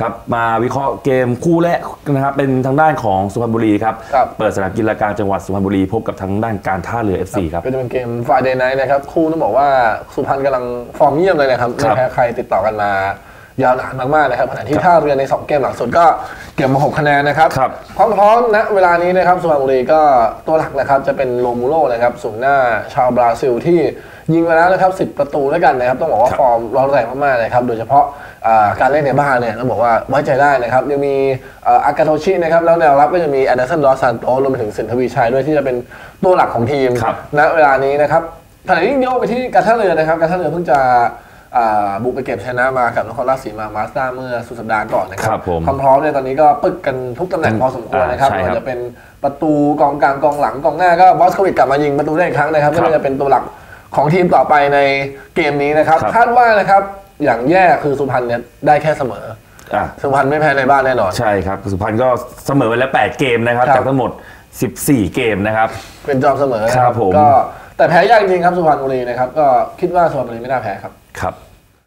ครับมาวิเคราะห์เกมคู่แรกนะครับเป็นทางด้านของสุพรรณบุรีครับครับ เปิดสนามกีฬากลางจังหวัดสุพรรณบุรีพบกับทางด้านการท่าเรือ FC ครับ ก็จะเป็นเกม Friday Night นะครับ คู่ต้องบอกว่าสุพรรณกำลังฟอร์มเยี่ยมเลยนะครับครัไม่บแพ้ใครติดต่อกันมา ยาวนานมากๆนะครับขณะที่ท่าเรือใน 2 เกมหลังสุดก็เก็บมา 6 คะแนนนะครับครับ พร้อมๆณเวลานี้นะครับสุพรรณบุรีก็ตัวหลักนะครับจะเป็นโลมูโรนะครับศูนย์หน้าชาวบราซิลที่ยิงมาแล้วนะครับ 10 ประตูด้วยกันนะครับ ต้องบอกว่าครับฟอร์มร้อนแรงมากๆนะครับ โดยเฉพาะอ่าการเล่นในบ้านเนี่ยต้องบอกว่าไว้ใจได้นะครับ ยังมีอ่าอากาโตชินะครับ แล้วแนวรับก็จะมีแอนเดอร์สันดอสซันโตรวมไปถึงสินทวีชัยด้วยที่จะเป็นตัวหลักของทีมครับณเวลานี้นะครับขณะที่โยกไปที่การท่าเรือนะครับ การท่าเรือเพิ่งจะอ่า บุกไปเก็บชนะมากับนครราชสีมามาสด้าเมื่อสุดสัปดาห์ก่อนนะครัครับผมความพร้อมเนี่ยตอนนี้ก็ปึกกันทุกตำแหน่งพอสมควรนะครับอ่าใช่ไม่ครับว่าจะเป็นประตูกองกลางกองหลังกองหน้าก็บอสโควิดกลับมายิงประตูได้อีกครั้งนะครับครัก็บจะเป็นตัวหลักของทีมต่อไปในเกมนี้นะครับครับคาดว่านะครับอย่างแย่คือสุพรรณเนี่ยได้แค่เสมออะสุพรรณไม่แพ้ในบ้านแน่นอนใช่ครับสุพรรณก็เสมอไปแล้ว 8 เกมนะครับครับจากทั้งหมด 14 เกมนะครับ เป็นจอมเสมอนะครับผมก็ แต่แพ้ยากจริงครับสุพรรณบุรีนะครับก็คิดว่าสุพรรณบุรีไม่น่าแพ้ครับครับ